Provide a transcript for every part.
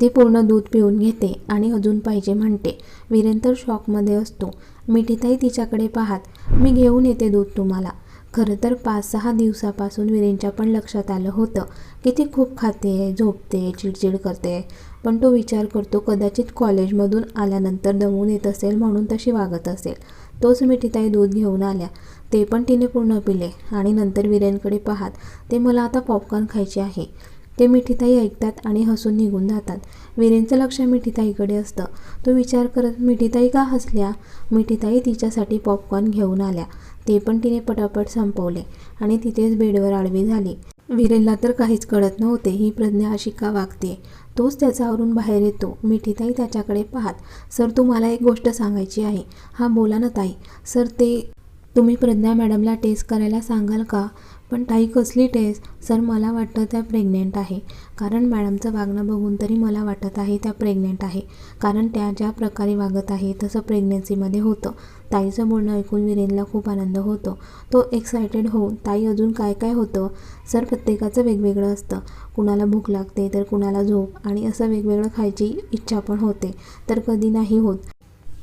ती पूर्ण दूध पिऊन घेते आणि अजून पाहिजे म्हणते. वीरेन तर शॉकमध्ये असतो. मिठीताई तिच्याकडे पाहात मी घेऊन येते दूध तुम्हाला. खरं तर पाच सहा दिवसापासून वीरेनच्या पण लक्षात आलं होतं की ती खूप खाते झोपते चिडचिड करते. पण तो विचार करतो कदाचित कॉलेजमधून आल्यानंतर दमून येत असेल म्हणून तशी वागत असेल. तोच मिठीताई दूध घेऊन आल्या. ते पण तिने पूर्ण पिले आणि नंतर वीरेनकडे पाहात ते मला आता पॉपकॉर्न खायचे आहे. ते मिठीताई ऐकतात आणि हसून निघून जातात. वीरेंचं लक्ष मिठीताईकडे असतं. तो विचार करत मिठीताई का हसल्या मिठीताई तिच्यासाठी पॉपकॉर्न घेऊन आल्या. ते पण तिने पटापट संपवले आणि तिथेच बेडवर आडवी झाली. वीरेनला तर काहीच कळत नव्हते ही प्रज्ञा अशी का वागते? तोच त्याच्यावरून बाहेर येतो. मिठीताई त्याच्याकडे पाहत सर तुम्हाला एक गोष्ट सांगायची आहे. हा बोला ना ताई. सर ते तुम्ही प्रज्ञा मॅडमला टेस्ट करायला सांगाल का? पण ताई कसली टेस्ट सर मला वाटतं त्या प्रेग्नेंट आहे. कारण मॅडमचं वागणं बघून तरी मला वाटत आहे त्या प्रेग्नेंट आहे. कारण त्या ज्या प्रकारे वागत आहे तसं प्रेग्नेन्सीमध्ये होतं. ताईचं बोलणं ऐकून विरेनला खूप आनंद होतो. तो एक्सायटेड होऊन ताई अजून काय काय होतं? सर प्रत्येकाचं वेगवेगळं असतं. कुणाला भूक लागते तर कुणाला झोप आणि असं वेगवेगळं खायची इच्छा पण होते. तर कधी नाही होत.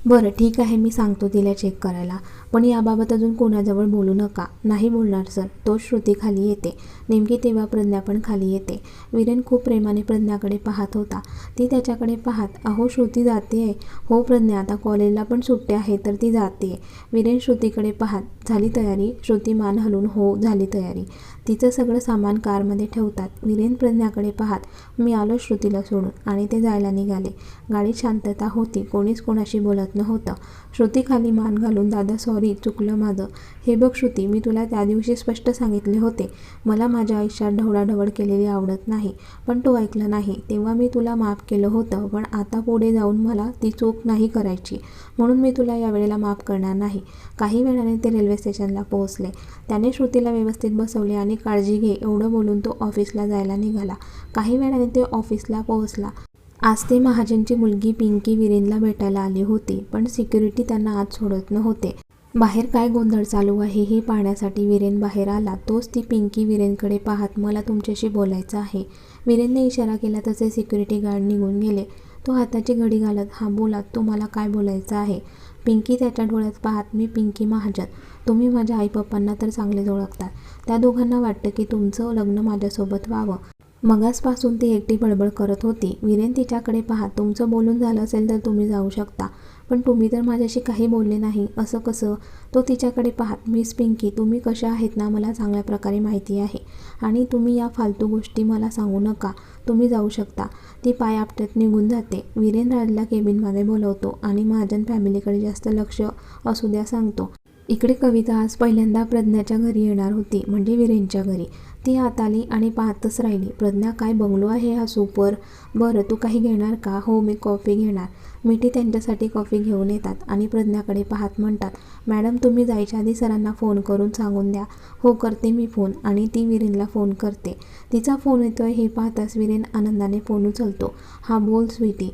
बरं ठीक आहे मी सांगतो तिला चेक करायला. पण याबाबत अजून कोणाजवळ बोलू नका. नाही बोलणार सर तो श्रुती खाली येते. नेमकी तेव्हा प्रज्ञा पण खाली येते. वीरेन खूप प्रेमाने प्रज्ञाकडे पाहत होता. ती त्याच्याकडे पाहत अहो श्रुती जाते आहे. हो प्रज्ञा आता कॉलेजला पण सुट्ट्या आहे तर ती जाते आहे. वीरेन श्रुतीकडे पाहत झाली तयारी? श्रुती मान हलून हो झाली तयारी. तिचं सगळं सामान कारमध्ये ठेवतात. वीरेन प्रज्ञाकडे पाहत मी आलो श्रुतीला सोडून. आणि ते जायला निघाले. गाडीत शांतता होती. कोणीच कोणाशी बोलत नव्हतं. श्रुती खाली मान घालून दादा सॉरी चुकलं माझं. हे बघ श्रुती मी तुला त्या दिवशी स्पष्ट सांगितले होते. मला माझ्या आयुष्यात ढवळाढवळ केलेली आवडत नाही पण तो ऐकलं नाही. तेव्हा मी तुला माफ केलं होतं पण आता पुढे जाऊन मला ती चूक नाही करायची. म्हणून मी तुला यावेळेला माफ करणार नाही. काही वेळाने ते रेल्वे स्टेशनला पोहोचले. त्याने श्रुतीला व्यवस्थित बसवले आणि काळजी घे एवढं बोलून तो ऑफिसला जायला निघाला. काही वेळाने ते ऑफिसला पोहोचला. आज ते महाजनची मुलगी पिंकी विरेनला भेटायला आली होती पण सिक्युरिटी त्यांना आत सोडत नव्हते. बाहेर काय गोंधळ चालू आहे हे पाहण्यासाठी विरेन बाहेर आला. तोच ती पिंकी विरेनकडे पाहत मला तुमच्याशी बोलायचं आहे. विरेनने इशारा केला तसे सिक्युरिटी गार्ड निघून गेले. तो हाताची घडी घालत हा बोला तुम्हाला काय बोलायचं आहे? पिंकी त्याच्या डोळ्यात पाहत मी पिंकी महाजन. तुम्ही माझ्या आईपप्पांना तर चांगलेच ओळखतात. त्या दोघांना वाटतं की तुमचं लग्न माझ्यासोबत व्हावं. मगासपासून ती एकटी बडबड करत होती. विरेन तिच्याकडे पहा तुमचं बोलून झालं असेल तर तुम्ही जाऊ शकता. पण तुम्ही तर माझ्याशी काही बोलले नाही. असं कसं? तो तिच्याकडे पाहत मिस पिंकी तुम्ही कशा आहेत ना मला चांगल्या प्रकारे माहिती आहे. आणि तुम्ही या फालतू गोष्टी मला सांगू नका. तुम्ही जाऊ शकता. ती पाय आपटत निघून जाते. विरेन राजला केबिनमध्ये बोलवतो आणि महाजन फॅमिलीकडे जास्त लक्ष असू द्या सांगतो. इकडे कविता आज पहिल्यांदा प्रज्ञाच्या घरी येणार होती म्हणजे विरेनच्या घरी. ती आत आली आणि पाहतच राहिली प्रज्ञा काय बंगलो आहे हा सुपर बरं तू काही घेणार का? हो मी कॉफी घेणार. मिठी त्यांच्यासाठी कॉफी घेऊन येतात आणि प्रज्ञाकडे पाहत म्हणतात मॅडम तुम्ही जायच्या आधी सरांना फोन करून सांगून द्या. हो करते मी फोन. आणि ती विरेनला फोन करते. तिचा फोन येतोय हे पाहताच विरेन आनंदाने फोन उचलतो हा बोल स्वीटी.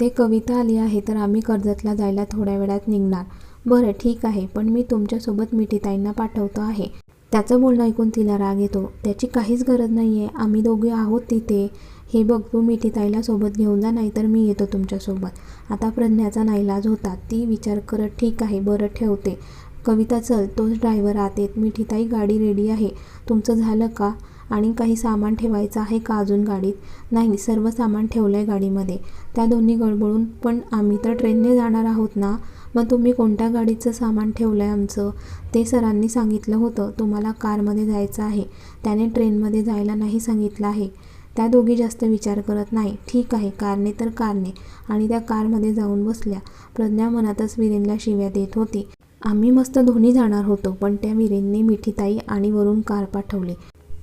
ते कविता आली आहे तर आम्ही कर्जतला जायला थोड्या वेळात निघणार. बरं ठीक आहे पण मी तुमच्यासोबत मिठीताईंना पाठवतो आहे. त्याचं बोलणं ऐकून तिला राग येतो. त्याची काहीच गरज नाही आहे आम्ही दोघे आहोत तिथे. हे बघ तू मिठीताईला सोबत घेऊन जा नाही तर मी येतो तुमच्यासोबत. आता प्रज्ञाचा नाईलाज होता. ती विचार करत ठीक आहे बरं ठेवते. कविता चल. तोच ड्रायव्हर आत येत. मिठीताई गाडी रेडी आहे. तुमचं झालं का? आणि काही सामान ठेवायचं आहे का अजून गाडीत? नाही सर्व सामान ठेवलं आहे गाडीमध्ये. त्या दोन्ही गडबडून पण आम्ही तर ट्रेनने जाणार आहोत ना? मग तुम्ही कोणत्या गाडीचं सामान ठेवलं आहे आमचं? ते सरांनी सांगितलं होतं. तुम्हाला कारमध्ये जायचं आहे. त्याने ट्रेनमध्ये जायला नाही सांगितलं आहे. त्या दोघी जास्त विचार करत नाही. ठीक आहे कारने तर कारने. आणि त्या कारमध्ये जाऊन बसल्या. प्रज्ञा मनातच विरेनला शिव्या देत होती. आम्ही मस्त दोन्ही जाणार होतो पण त्या विरेनने मिठीताई आणि वरून कार पाठवली.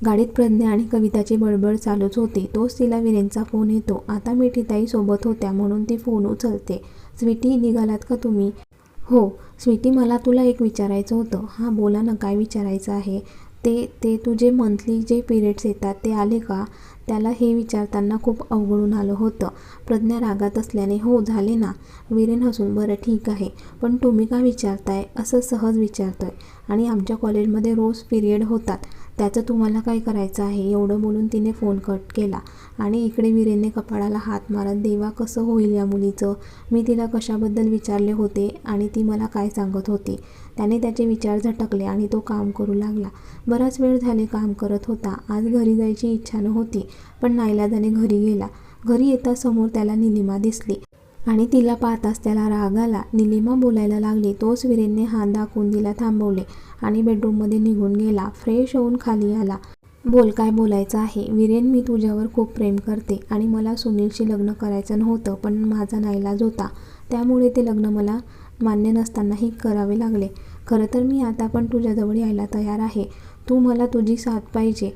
गाडीत प्रज्ञा आणि कविताची बडबड चालूच होती. तोच तिला विरेनचा फोन येतो. आता मिठीताई सोबत होत्या म्हणून ती फोन उचलते. स्वीटी निघालात का तुम्ही? हो स्वीटी मला तुला एक विचारायचं होतं. हां बोला ना काय विचारायचं आहे? ते ते तुझे मंथली जे पिरियड्स येतात ते आले का? त्याला हे विचारताना खूप अवघडून आलं होतं. प्रज्ञा रागात असल्याने हो झाले ना. विरेन हसून बरं ठीक आहे. पण तुम्ही का विचारताय? असं सहज विचारतोय. आणि आमच्या कॉलेजमध्ये रोज पिरियड होतात. त्याचं तुम्हाला काय करायचं आहे? एवढं बोलून तिने फोन कट केला. आणि इकडे वीरेनने कपाळाला हात मारत देवा कसं होईल या मुलीचं? मी तिला कशाबद्दल विचारले होते आणि ती मला काय सांगत होती? त्याने त्याचे विचार झटकले आणि तो काम करू लागला. बराच वेळ झाले काम करत होता. आज घरी जायची इच्छा नव्हती पण नाईलाजाने घरी गेला. घरी येता समोर त्याला निलिमा दिसली आणि तिला पाहताच त्याला राग आला. निलिमा बोलायला लागली. तोच वीरेनने हात दाखवून तिला थांबवले आणि बेडरूममध्ये निघून गेला. फ्रेश होऊन खाली आला. बोल काय बोलायचं आहे? वीरेन मी तुझ्यावर खूप प्रेम करते आणि मला सुनीलशी लग्न करायचं नव्हतं पण माझा नाईलाज होता. त्यामुळे ते लग्न मला मान्य नसतानाही करावे लागले. खरं तर मी आता पण तुझ्याजवळ यायला तयार आहे. तू मला तुझी साथ पाहिजे.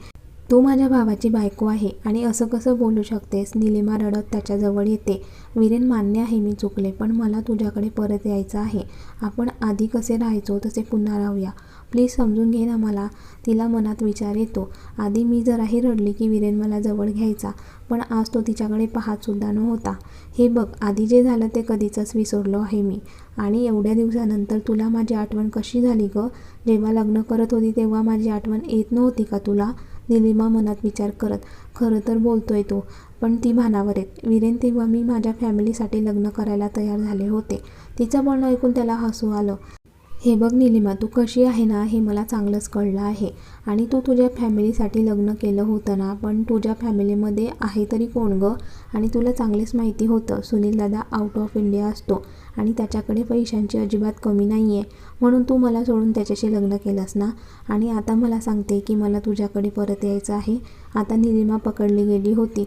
तू माझ्या भावाची बायको आहे आणि असं कसं बोलू शकतेस? निलिमा रडत त्याच्याजवळ येते. वीरेन मान्य आहे मी चुकले पण मला तुझ्याकडे परत यायचं आहे. आपण आधी कसे राहायचो तसे पुन्हा राहूया. प्लीज समजून घे ना मला. तिला मनात विचार येतो. आधी मी जराही रडली की वीरेन मला जवळ घ्यायचा पण आज तो तिच्याकडे पाहतसुद्धा नव्हता. हे बघ आधी जे झालं ते कधीचंच विसरलो आहे मी. आणि एवढ्या दिवसानंतर तुला माझी आठवण कशी झाली गं? जेव्हा लग्न करत होती तेव्हा माझी आठवण येत नव्हती का तुला? निलिमा मनात विचार करत. खरं तर बोलतोय तो पण ती भानावर आहेत वीरेन तेव्हा मी माझ्या फॅमिलीसाठी लग्न करायला तयार झाले होते. तिचं बोलणं ऐकून त्याला हसू आलं. हे बघ निलिमा तू कशी आहे ना हे मला चांगलंच कळलं आहे. आणि तू तुझ्या फॅमिलीसाठी लग्न केलं होतं ना पण तुझ्या फॅमिलीमध्ये आहे तरी कोण गं? आणि तुला चांगलेच माहिती होतं सुनील दादा आउट ऑफ इंडिया असतो आणि त्याच्याकडे पैशांची अजिबात कमी नाही आहे म्हणून तू मला सोडून त्याच्याशी लग्न केलंस ना? आणि आता मला सांगते की मला तुझ्याकडे परत यायचं आहे. आता निलिमा पकडली गेली होती.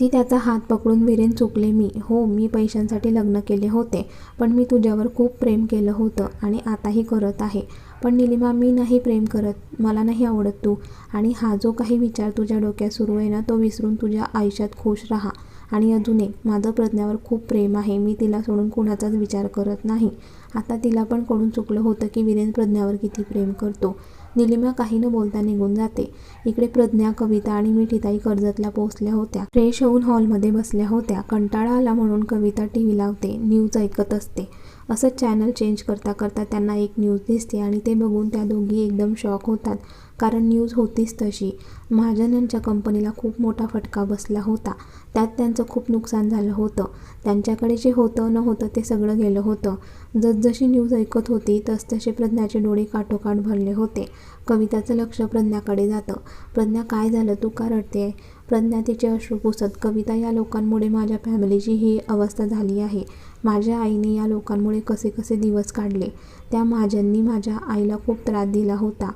ती त्याचा हात पकडून विरेन चुकले मी. हो मी पैशांसाठी लग्न केले होते पण मी तुझ्यावर खूप प्रेम केलं होतं आणि आताही करत आहे. पण निलिमा मी नाही प्रेम करत. मला नाही आवडत तू. आणि हा जो काही विचार तुझ्या डोक्यात सुरू आहे ना तो विसरून तुझ्या आयुष्यात खुश राहा. आणि अजून एक माझं प्रज्ञावर खूप प्रेम आहे. मी तिला सोडून कुणाचाच विचार करत नाही. आता तिला पण कळून चुकलं होतं की वीरेन प्रज्ञावर किती प्रेम करतो. निलिमा काही न बोलता निघून जाते. इकडे प्रज्ञा कविता आणि मिठीताई कर्जतला पोहोचल्या होत्या. फ्रेश होऊन हॉलमध्ये बसल्या होत्या. कंटाळा आला म्हणून कविता टी व्ही लावते न्यूज ऐकत असते. असंच चॅनल चेंज करता करता त्यांना एक न्यूज दिसते आणि ते बघून त्या दोघी एकदम शॉक होतात. कारण न्यूज होतीच तशी. महाजन यांच्या कंपनीला खूप मोठा फटका बसला होता. त्यात त्यांचं खूप नुकसान झालं होतं. त्यांच्याकडे जे होतं न होतं ते सगळं गेलं होतं. जसजशी न्यूज ऐकत होती तसतसे प्रज्ञाचे डोळे काठोकाठ भरले होते. कविताचं लक्ष प्रज्ञाकडे जातं. प्रज्ञा काय झालं? तू का रडते? प्रज्ञा तिचे अश्रू पुसत कविता या लोकांमुळे माझ्या फॅमिलीची ही अवस्था झाली आहे. माझ्या आईने या लोकांमुळे कसे कसे दिवस काढले? त्या महाजननी माझ्या आईला खूप त्रास दिला होता.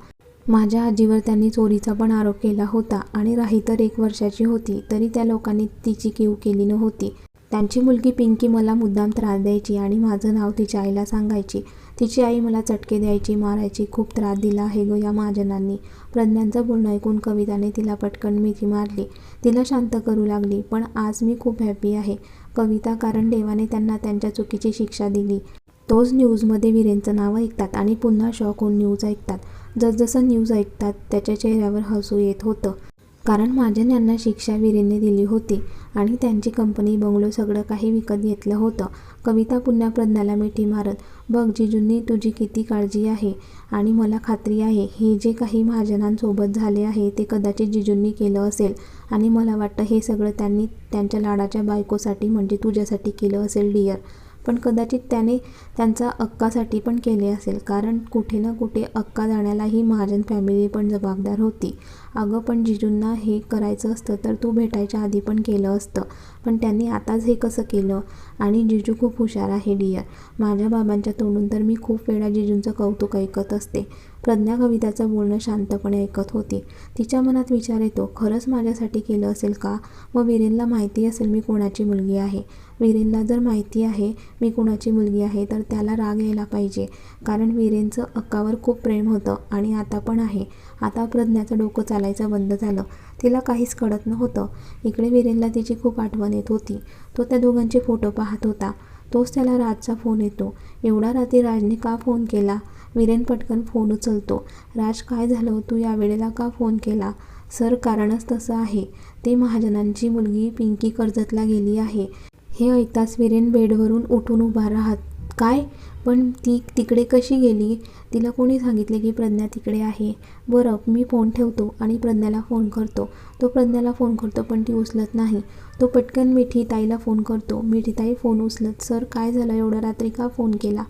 माझ्या आजीवर त्यांनी चोरीचा पण आरोप केला होता आणि राही तर एक वर्षाची होती तरी त्या लोकांनी तिची कीव केली नव्हती. त्यांची मुलगी पिंकी मला मुद्दाम त्रास द्यायची आणि माझं नाव तिच्या आईला सांगायची. तिची आई मला चटके द्यायची मारायची खूप त्रास दिला आहे ग या महाजनांनी. प्रज्ञांचं बोलणं ऐकून कविताने तिला पटकन मिठी मारली. तिला शांत करू लागली पण आज मी खूप हॅपी आहे. कविता कारण देवाने त्यांना त्यांच्या चुकीची शिक्षा दिली. तोच न्यूजमध्ये वीरेंचं नाव ऐकतात आणि पुन्हा शॉक होऊन न्यूज ऐकतात. जसजसं न्यूज ऐकतात त्याच्या चेहऱ्यावर हसू येत होतं. कारण महाजन यांना शिक्षा वीरेंने दिली होती आणि त्यांची कंपनी बंगलो सगळं काही विकत घेतलं होतं. कविता पुन्हा प्रज्ञाला मिठी मारत बघ जिजूंनी तुझी किती काळजी आहे आणि मला खात्री आहे हे जे काही महाजनांसोबत झाले आहे ते कदाचित जिजूंनी केलं असेल आणि मला वाटतं हे सगळं त्यांनी त्यांच्या लाडाच्या बायकोसाठी म्हणजे तुझ्यासाठी केलं असेल डिअर पण कदाचित त्याने त्यांचा अक्कासाठी पण केले असेल. कारण कुठे ना कुठे अक्का जाण्यालाही महाजन फॅमिली पण जबाबदार होती. अगं पण जिजूंना हे करायचं असतं तर तू भेटायच्या आधी पण केलं असतं. पण त्यांनी आताच हे कसं केलं? आणि जिजू खूप हुशार आहे डिअर माझ्या बाबांच्या तोंडून तर मी खूप वेळा जिजूंचं कौतुक ऐकत असते. प्रज्ञा कविताचं बोलणं शांतपणे ऐकत होती. तिच्या मनात विचार येतो खरंच माझ्यासाठी केलं असेल का? व विरेनला माहिती असेल मी कोणाची मुलगी आहे. विरेनला जर माहिती आहे मी कुणाची मुलगी आहे तर त्याला राग यायला पाहिजे. कारण विरेनचं अक्कावर खूप प्रेम होतं आणि आता पण आहे. आता प्रज्ञाचं डोकं चालायचं बंद झालं. तिला काहीच कळत नव्हतं. इकडे विरेनला तिची खूप आठवण येत होती. तो त्या दोघांचे फोटो पाहत होता. तोच त्याला राजचा फोन येतो. एवढा रात्री राजने का फोन केला? वीरेन पटकन फोन उचलतो. राज काय झालं? तू या वेळेला का फोन केला? सर कारणच तसं आहे. ते महाजनांची मुलगी पिंकी कर्जतला गेली आहे. हे ऐकताच वीरेन बेडवरून उठून उभा राहत काय? पण ती तिकडे कशी गेली? तिला कोणी सांगितले की प्रज्ञा तिकडे आहे? बरं मी फोन ठेवतो आणि प्रज्ञाला फोन करतो. तो प्रज्ञाला फोन करतो पण ती उचलत नाही. तो पटकन मिठी ताईला फोन करतो. मिठीताई फोन उचलत सर काय झालं? एवढ्या रात्री का फोन केला?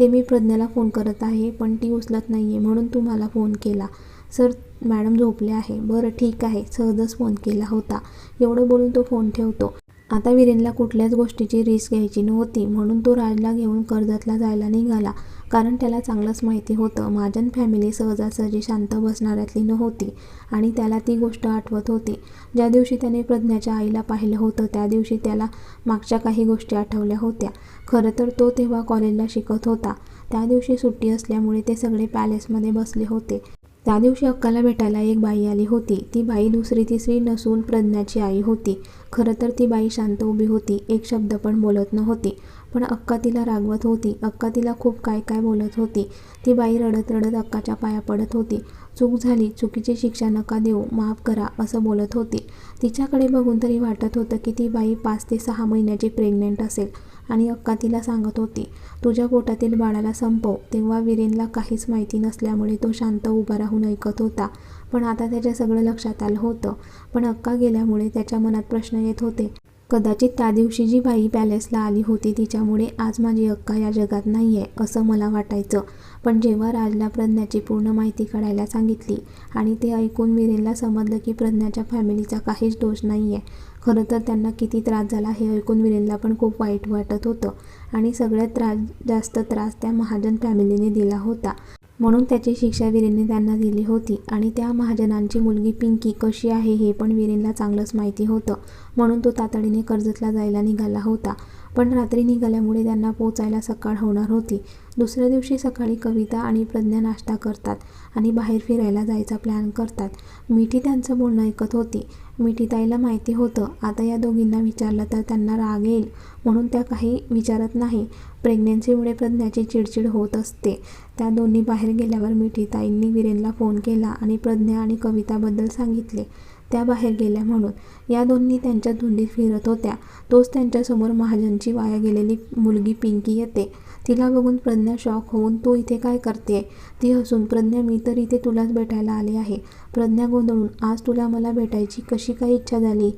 ते मी प्रज्ञाला फोन करत आहे पण ती उचलत नाही आहे म्हणून तुम्हाला फोन केला. सर मॅडम झोपले आहे. बरं ठीक आहे. सहजच फोन केला होता. एवढं बोलून तो फोन ठेवतो. आता विरेनला कुठल्याच गोष्टीची रिस्क घ्यायची नव्हती म्हणून तो राजला घेऊन कर्जतला जायला निघाला. कारण त्याला चांगलंच माहिती होतं. महाजन फॅमिली सहजासहजी शांत बसणाऱ्यातली नव्हती आणि त्याला ती गोष्ट आठवत होती. ज्या दिवशी त्याने प्रज्ञाच्या आईला पाहिलं होतं त्या दिवशी त्याला मागच्या काही गोष्टी आठवल्या होत्या. खरं तर तो तेव्हा कॉलेजला शिकत होता. त्या दिवशी सुट्टी असल्यामुळे ते सगळे पॅलेसमध्ये बसले होते. त्या दिवशी अक्काला भेटायला एक बाई आली होती. ती बाई दुसरी तिसरी नसून प्रज्ञाची आई होती. खरं तर ती बाई शांत उभी होती. एक शब्द पण बोलत नव्हती. पण अक्का तिला रागवत होती. अक्का तिला खूप काय काय बोलत होती. ती बाई रडत रडत अक्काच्या पाया पडत होती. चूक झाली. चुकीची शिक्षा नका देऊ. माफ करा असं बोलत होती. तिच्याकडे बघून तरी वाटत होतं की ती बाई पाच ते सहा महिन्याची प्रेग्नेंट असेल. आणि अक्का तिला सांगत होती तुझ्या पोटातील बाळाला संपव. तेव्हा विरेनला काहीच माहिती नसल्यामुळे तो शांत उभा राहून ऐकत होता. पण आता त्याच्या सगळं लक्षात आलं होतं. पण अक्का गेल्यामुळे त्याच्या मनात प्रश्न येत होते. कदाचित त्या दिवशी जी बाई पॅलेसला आली होती तिच्यामुळे आज माझी अक्का या जगात नाही आहे असं मला वाटायचं. पण जेव्हा राजला प्रज्ञाची पूर्ण माहिती कळायला सांगितली आणि ते ऐकून विरेनला समजलं की प्रज्ञाच्या फॅमिलीचा काहीच दोष नाही आहे खरं तर त्यांना किती त्रास झाला हे ऐकून विरेनला पण खूप वाईट वाटत होतं आणि सगळ्यात त्रास जास्त त्रास त्या महाजन फॅमिलीने दिला होता. म्हणून त्याची शिक्षा वीरेनने त्यांना दिली होती. आणि त्या महाजनांची मुलगी पिंकी कशी आहे हे पण वीरेनला चांगलंच माहिती होतं. म्हणून तो तातडीने कर्जतला जायला निघाला होता. पण रात्री निघाल्यामुळे त्यांना पोचायला सकाळ होणार होती. दुसऱ्या दिवशी सकाळी कविता आणि प्रज्ञा नाश्ता करतात आणि बाहेर फिरायला जायचा प्लॅन करतात. मिठी त्यांचं बोलणं ऐकत होती. मिठीताईला माहिती होतं आता या दोघींना विचारलं तर त्यांना राग येईल म्हणून त्या काही विचारत नाही. प्रेग्नन्सीमुळे प्रज्ञाची चिडचिड होत असते. त्या दोन्ही बाहेर गेल्यावर मिठीताईंनी वीरेनला फोन केला आणि प्रज्ञा आणि कविताबद्दल सांगितले. त्या बाहेर गेल्या म्हणून. या दोन्ही त्यांच्या धुंदीत फिरत होत्या. तोच त्यांच्यासमोर महाजनची वाया गेलेली मुलगी पिंकी येते. तिला बघून प्रज्ञा शॉक होऊन तू इथे काय करते ती हसून प्रज्ञा मी तर इथे तुलाच भेटायला आले आहे. प्रज्ञा गोंधळून आज तुला मला भेटायची कशी काय इच्छा झाली?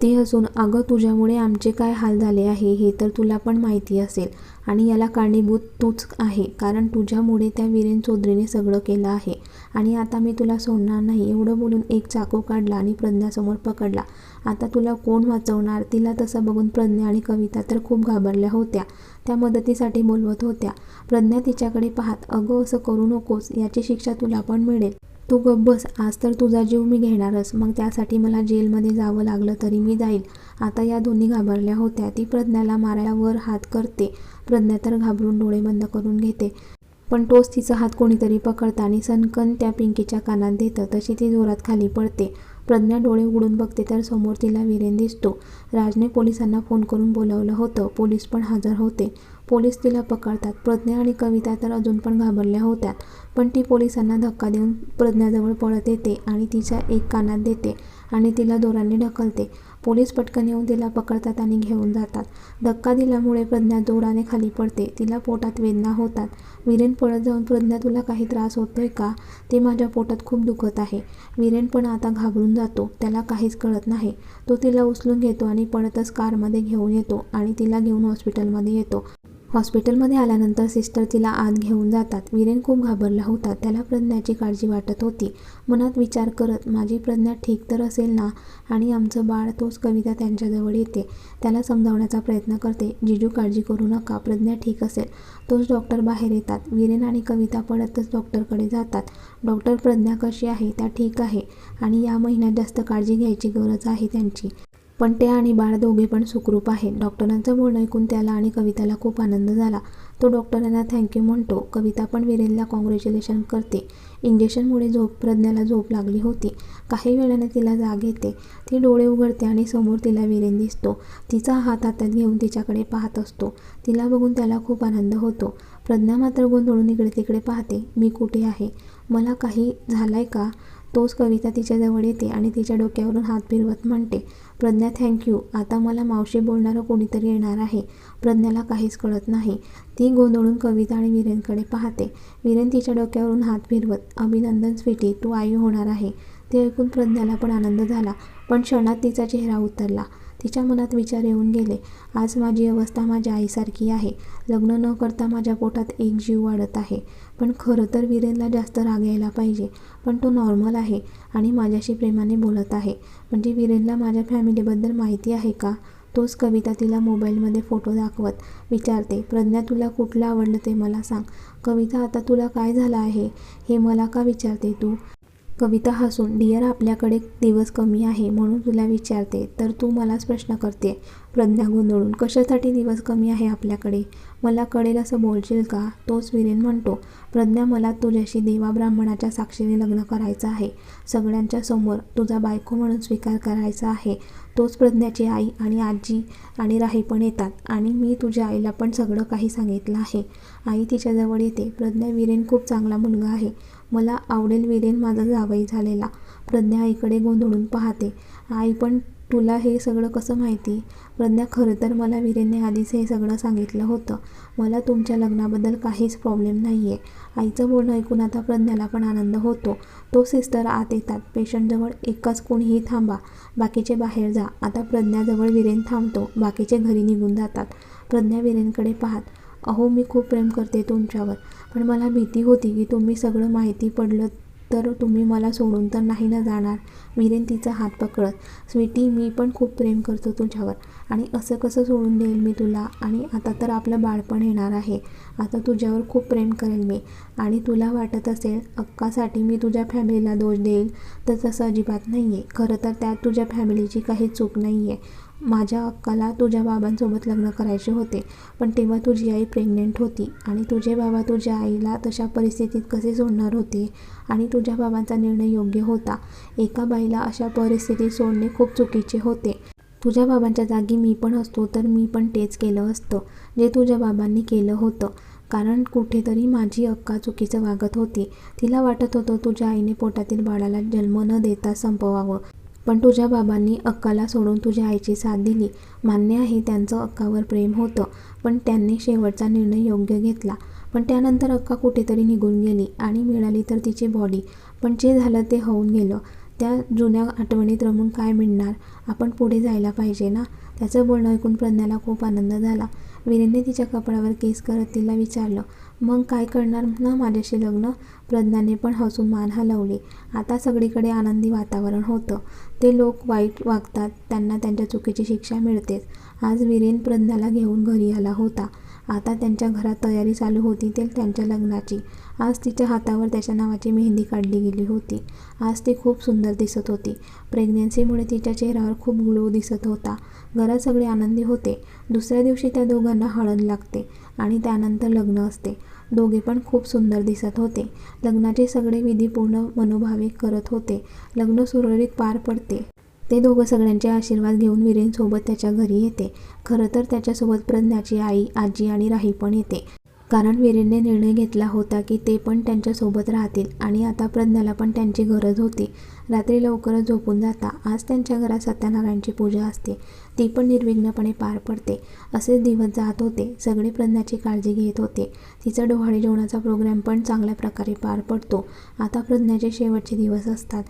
ती हसून अगं तुझ्यामुळे आमचे काय हाल झाले आहे हे तर तुला पण माहिती असेल. आणि याला कारणीभूत तूच आहे कारण तुझ्यामुळे त्या वीरेन चौधरीने सगळं केलं आहे. आणि आता मी तुला सोडणार नाही. एवढं बोलून एक चाकू काढला आणि प्रज्ञासमोर पकडला. आता तुला कोण वाचवणार? तिला तसं बघून प्रज्ञा आणि कविता तर खूप घाबरल्या होत्या. त्या मदतीसाठी बोलवत होत्या. प्रज्ञा तिच्याकडे पाहत अगं असं करू नकोस. याची शिक्षा तुला पण मिळेल. तू गप बस आज तर तुझा जीव मी घेणारच. मग त्यासाठी मला जेलमध्ये जावं लागलं तरी मी जाईल. आता या दोन्ही घाबरल्या होत्या. ती प्रज्ञाला मारायला वर हात करते. प्रज्ञा तर घाबरून डोळे बंद करून घेते. पण तोच तिचा हात कोणीतरी पकडतं आणि सनकन त्या पिंकीच्या कानात देतं. तशी ती जोरात खाली पडते. प्रज्ञा डोळे उघडून बघते तर समोर तिला विरेन दिसतो. राजने पोलिसांना फोन करून बोलावलं होतं. पोलीस पण हजर होते. पोलीस तिला पकडतात. प्रज्ञा आणि कविता तर अजून पण घाबरल्या होत्या. पण ती पोलिसांना धक्का देऊन प्रज्ञाजवळ पळत येते आणि तिच्या एक कानात देते आणि तिला दोराने ढकलते. पोलीस पटकन येऊन तिला पकडतात आणि घेऊन जातात. धक्का दिल्यामुळे प्रज्ञा जोराने खाली पडते. तिला पोटात वेदना होतात. वीरेन पळत जाऊन प्रज्ञा तुला काही त्रास होतोय का ते माझ्या पोटात खूप दुखत आहे वीरेन पण आता घाबरून जातो. त्याला काहीच कळत नाही. तो तिला उचलून घेतो आणि पळतच कारमध्ये घेऊन येतो आणि तिला घेऊन हॉस्पिटलमध्ये येतो. हॉस्पिटलमध्ये आल्यानंतर सिस्टर तिला आत घेऊन जातात. वीरेन खूप घाबरला होता. त्याला प्रज्ञाची काळजी वाटत होती. मनात विचार करत माझी प्रज्ञा ठीक तर असेल ना? आणि आमचं बाळ तोच कविता त्यांच्याजवळ येते. त्याला समजावण्याचा प्रयत्न करते. जिजू काळजी करू नका. प्रज्ञा ठीक असेल. तोच डॉक्टर बाहेर येतात. वीरेन आणि कविता पडतच डॉक्टरकडे जातात. डॉक्टर प्रज्ञा कशी आहे? त्या ठीक आहे. आणि या महिन्यात जास्त काळजी घ्यायची गरज आहे त्यांची. पण ते आणि बाळ दोघे पण सुखरूप आहेत. डॉक्टरांचं बोलणं ऐकून त्याला आणि कविताला खूप आनंद झाला. तो डॉक्टरांना थँक्यू म्हणतो. कविता पण विरेनला कॉंग्रॅच्युलेशन करते. इंजेक्शनमुळे झोप प्रज्ञाला झोप लागली होती. काही वेळाने तिला जाग येते. ती डोळे उघडते आणि समोर तिला विरेन दिसतो. तिचा हात हातात घेऊन तिच्याकडे पाहत असतो. तिला बघून त्याला खूप आनंद होतो. प्रज्ञा मात्र गोंधळून इकडे तिकडे पाहते. मी कुठे आहे? मला काही झालाय का? तोच कविता तिच्याजवळ येते आणि तिच्या डोक्यावरून हात फिरवत म्हणते. प्रज्ञा थँक्यू आता मला मावशी बोलणारं कोणीतरी येणार आहे. प्रज्ञाला काहीच कळत नाही. ती गोंधळून कविता आणि वीरेनकडे पाहते. वीरेन तिच्या डोक्यावरून हात फिरवत अभिनंदन स्वीटी तू आई होणार आहे. ते ऐकून प्रज्ञाला पण आनंद झाला पण क्षणात तिचा चेहरा उतरला. तिच्या मनात विचार येऊन गेले आज माझी अवस्था माझ्या आईसारखी आहे. लग्न न करता माझ्या पोटात एक जीव वाढत आहे. पण खरं तर वीरेनला जास्त राग यायला पाहिजे. पण तो नॉर्मल आहे आणि माझ्याशी प्रेमाने बोलत आहे. म्हणजे वीरेनला माझ्या फॅमिलीबद्दल माहिती आहे का? तोच कविता तिला मोबाईलमध्ये फोटो दाखवत. विचारते प्रज्ञा तुला कुठलं आवडलं ते मला सांग. कविता आता तुला काय झालं आहे? हे मला का विचारते तू? कविता हसून डिअर आपल्याकडे दिवस कमी आहे म्हणून तुला विचारते तर तू मलाच प्रश्न करते प्रज्ञा गोंधळून कशासाठी दिवस कमी आहे आपल्याकडे? मला कळेल असं बोलशील का? तोच वीरेन म्हणतो. प्रज्ञा मला तुझ्याशी देवा ब्राह्मणाच्या साक्षीने लग्न करायचं आहे. सगळ्यांच्या समोर तुझा बायको म्हणून स्वीकार करायचा आहे. तोच प्रज्ञाची आई आणि आजी आणि राही पण येतात. आणि मी तुझ्या आईला पण सगळं काही सांगितलं आहे. आई तिच्याजवळ येते. प्रज्ञा वीरेन खूप चांगला मुलगा आहे. मला आवडेल वीरेन माझा जावई झालेला. प्रज्ञा आईकडे गोंधळून पाहते. आई पण तुला हे सगळं कसं माहिती? प्रज्ञा खरं तर मला वीरेनने आधीच हे सगळं सांगितलं होतं. मला तुमच्या लग्नाबद्दल काहीच प्रॉब्लेम नाही आहे आईचं बोलणं ऐकून आता प्रज्ञाला पण आनंद होतो. तो सिस्टर आत येतात. पेशंटजवळ एकाच कोणीही थांबा. बाकीचे बाहेर जा. आता प्रज्ञाजवळ वीरेन थांबतो. बाकीचे घरी निघून जातात. प्रज्ञा वीरेनकडे पाहत अहो मी खूप प्रेम करते तुमच्यावर. पण मला भीती होती की तुम्ही सगळं माहिती पडलं तर तुम्ही मला सोडून तर नाही ना जाणार. मिरेन तिचा हात पकडत स्वीटी मी पण खूप प्रेम करतो तुझ्यावर आणि असं कसं सोडून देईल मी तुला? आणि आता तर आपलं बाळपण येणार आहे. आता तुझ्यावर खूप प्रेम करेल मी आणि तुला वाटत असेल अक्कासाठी मी तुझ्या फॅमिलीला दोष देईल तर तसं अजिबात नाही आहे खरं तर त्यात तुझ्या फॅमिलीची काही चूक नाही आहे माझ्या अक्काला तुझ्या बाबांसोबत लग्न करायचे होते पण तेव्हा तुझी आई प्रेग्नेंट होती आणि तुझे बाबा तुझ्या आईला तशा परिस्थितीत कसे सोडणार होते आणि तुझ्या बाबांचा निर्णय योग्य होता. एका बाईला अशा परिस्थितीत सोडणे खूप चुकीचे होते. तुझ्या बाबांच्या जागी मी पण असतो तर मी पण तेच केलं असतं जे तुझ्या बाबांनी केलं होतं. कारण कुठेतरी माझी अक्का चुकीचं वागत होती. तिला वाटत होतं तुझ्या आईने पोटातील बाळाला जन्म न देता संपवावं. पण तुझ्या बाबांनी अक्काला सोडून तुझ्या आईची साथ दिली. मान्य आहे त्यांचं अक्कावर प्रेम होतं पण त्यांनी शेवटचा निर्णय योग्य घेतला. पण त्यानंतर अक्का कुठेतरी निघून गेली आणि मिळाली तर तिची बॉडी पण जे झालं ते होऊन गेलं. त्या जुन्या आठवणीत रमून काय मिळणार? आपण पुढे जायला पाहिजे ना? त्याचं बोलणं ऐकून प्रज्ञाला खूप आनंद झाला. वीरेंने तिच्या कपड्यावर केस करत तिला विचारलं मग काय करणार ना माझ्याशी लग्न? प्रज्ञाने पण हसून मान हलवली. आता सगळीकडे आनंदी वातावरण होतं. ते लोक वाईट वागतात त्यांना त्यांच्या चुकीची शिक्षा मिळतेच. आज वीरेन प्रज्ञाला घेऊन घरी आला होता. आता त्यांच्या घरात तयारी चालू होती ते त्यांच्या लग्नाची. आज तिच्या हातावर त्याच्या नावाची मेहंदी काढली गेली होती. आज ती खूप सुंदर दिसत होती. प्रेग्नेन्सीमुळे तिच्या चेहऱ्यावर खूप ग्लो दिसत होता. घरात सगळे आनंदी होते. दुसऱ्या दिवशी त्या दोघांना हळद लागते आणि त्यानंतर लग्न असते. दोघे पण खूप सुंदर दिसत होते. लग्नाचे सगळे विधी पूर्ण मनोभावे करत होते. लग्न सुरळीत पार पडते. ते दोघं सगळ्यांचे आशीर्वाद घेऊन वीरेनसोबत त्याच्या घरी येते. खरं तर त्याच्यासोबत प्रज्ञाची आई आजी आणि राही पण येते. कारण वीरेंने निर्णय घेतला होता की ते पण त्यांच्यासोबत राहतील आणि आता प्रज्ञाला पण त्यांची गरज होती. रात्री लवकरच झोपून जाता. आज त्यांच्या घरात सत्यनारायणची पूजा असते. ती पण निर्विघ्नपणे पार पडते. असेच दिवस जात होते. सगळे प्रज्ञाची काळजी घेत होते. तिचा डोहाळे जेवणाचा प्रोग्राम पण चांगल्या प्रकारे पार पडतो. आता प्रज्ञाचे शेवटचे दिवस असतात.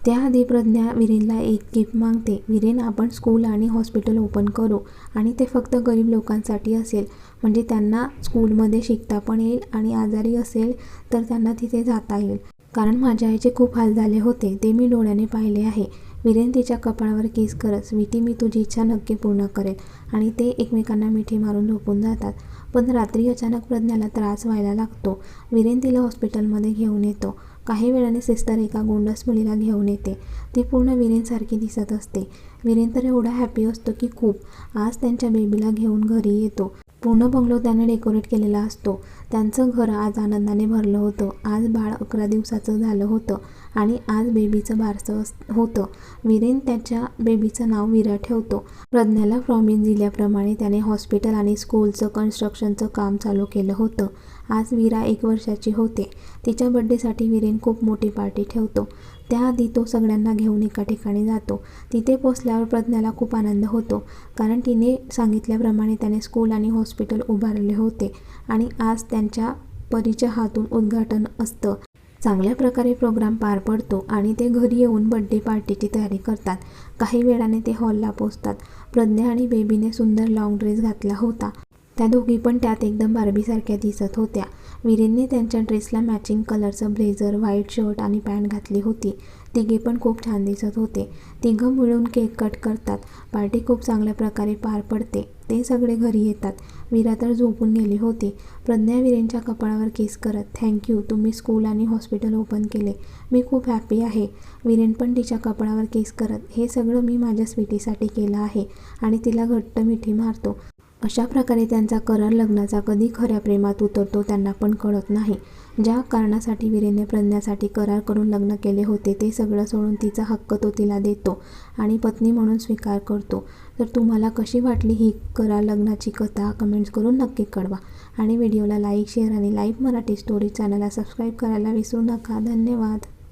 त्याआधी प्रज्ञा विरेनला एक गिफ्ट मागते. विरेन आपण स्कूल आणि हॉस्पिटल ओपन करू आणि ते फक्त गरीब लोकांसाठी असेल. म्हणजे त्यांना स्कूलमध्ये शिकता पण येईल आणि आजारी असेल तर त्यांना तिथे जाता येईल. कारण माझ्या आईचे खूप हाल झाले होते ते मी डोळ्याने पाहिले आहे. विरेन तिच्या कपाळावर केस करत स्वीटी मी तुझी इच्छा नक्की पूर्ण करेल आणि ते एकमेकांना मिठी मारून झोपून जातात. पण रात्री अचानक प्रज्ञाला त्रास व्हायला लागतो. विरेन तिला हॉस्पिटलमध्ये घेऊन येतो. काही वेळाने सिस्टर एका गोंडस मुलीला घेऊन येते. ती पूर्ण विरेनसारखी दिसत असते. विरेन तर एवढा हॅपी असतो की खूप. आज त्यांच्या बेबीला घेऊन घरी येतो. पूर्ण बंगलो त्याने डेकोरेट केलेला असतो. त्यांचं घर आज आनंदाने भरलं होतं. आज बाळ अकरा दिवसाचं झालं होतं आणि आज बेबीचं बारसं होतं. विरेन त्याच्या बेबीचं नाव विरा ठेवतो. प्रज्ञाला प्रॉमिस दिल्याप्रमाणे त्याने हॉस्पिटल आणि स्कूलचं कन्स्ट्रक्शनचं काम चालू केलं होतं. आज वीरा एक वर्षाची होते. तिच्या बड्डेसाठी वीरेन खूप मोठी पार्टी ठेवतो. त्याआधी तो सगळ्यांना घेऊन एका ठिकाणी जातो. तिथे पोचल्यावर प्रज्ञाला खूप आनंद होतो. कारण तिने सांगितल्याप्रमाणे त्याने स्कूल आणि हॉस्पिटल उभारले होते. आणि आज त्यांच्या परीच्या हातून उद्घाटन असतं. चांगल्या प्रकारे प्रोग्राम पार पडतो आणि ते घरी येऊन बड्डे पार्टीची तयारी करतात. काही वेळाने ते हॉलला पोचतात प्रज्ञा आणि बेबीने सुंदर लाँग ड्रेस घातला होता. त्या दोघी पण त्यात एकदम बार्बीसारख्या दिसत होत्या. विरेनने त्यांच्या ड्रेसला मॅचिंग कलरचं ब्लेझर व्हाईट शर्ट आणि पॅन्ट घातली होती. तिघे पण खूप छान दिसत होते. तिघं मिळून केक कट करतात. पार्टी खूप चांगल्या प्रकारे पार पडते. ते सगळे घरी येतात. वीरा तर झोपून गेली होती. प्रज्ञा वीरेंच्या कपाळावर केस करत थँक्यू तुम्ही स्कूल आणि हॉस्पिटल ओपन केले. मी खूप हॅपी आहे. विरेन पण तिच्या कपाळावर केस करत हे सगळं मी माझ्या स्वीटीसाठी केलं आहे आणि तिला घट्ट मिठी मारतो. अशा प्रकारे त्यांचा करार लग्नाचा कधी खऱ्या प्रेमात उतरतो त्यांना पण कळत नाही. ज्या कारणासाठी वीरेने प्रज्ञासाठी करार करून लग्न केले होते ते सगळं सोडून तिचा हक्क तो तिला देतो आणि पत्नी म्हणून स्वीकार करतो. तर तुम्हाला कशी वाटली ही करार लग्नाची कथा? कमेंट्स करून नक्की कळवा. आणि व्हिडिओला लाईक शेअर आणि लाईव्ह मराठी स्टोरी चॅनलला सबस्क्राईब करायला विसरू नका. धन्यवाद.